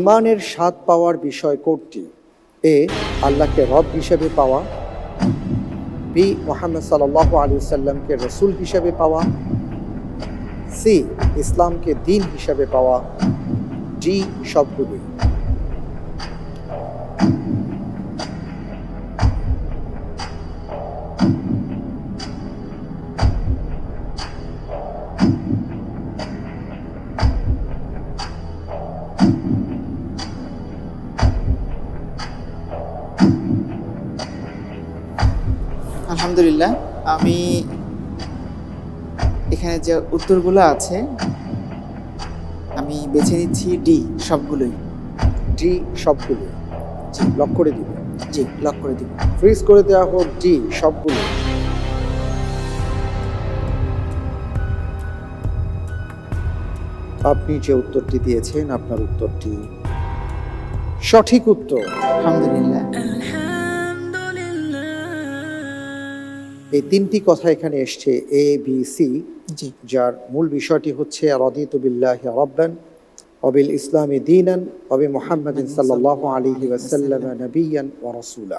ইমানের স্বাদ পাওয়ার বিষয় কোনটি এ, আল্লাহকে রব হিসেবে পাওয়া। বি, মোহাম্মদ সাল্লাহ আলী সাল্লামকে রসুল হিসেবে পাওয়া। সি, ইসলামকে দিন হিসেবে পাওয়া। ডি সবগুলি আলহামদুলিল্লাহ, আমি এখানে যে উত্তরগুলো আছে, আমি বেছে নিচ্ছি ডি সবগুলোই। ডি সবগুলি জি লক করে দিব। জি লক করে দিব। ফ্রিজ করে দেওয়া হোক ডি সবগুলো আপনি যে উত্তরটি দিয়েছেন, আপনার উত্তরটি সঠিক উত্তর। আলহামদুলিল্লাহ। এই তিনটি কথা এখানে এসছে এ বি সি যার মূল বিষয়টি হচ্ছে রদিত বিল্লাহ রব্বান অবিল ইসলামী দিনান অবি মোহাম্মদিন সাল্লাহ আলী ওয়াসাল্লাম নবীন ওয়া রাসূলা।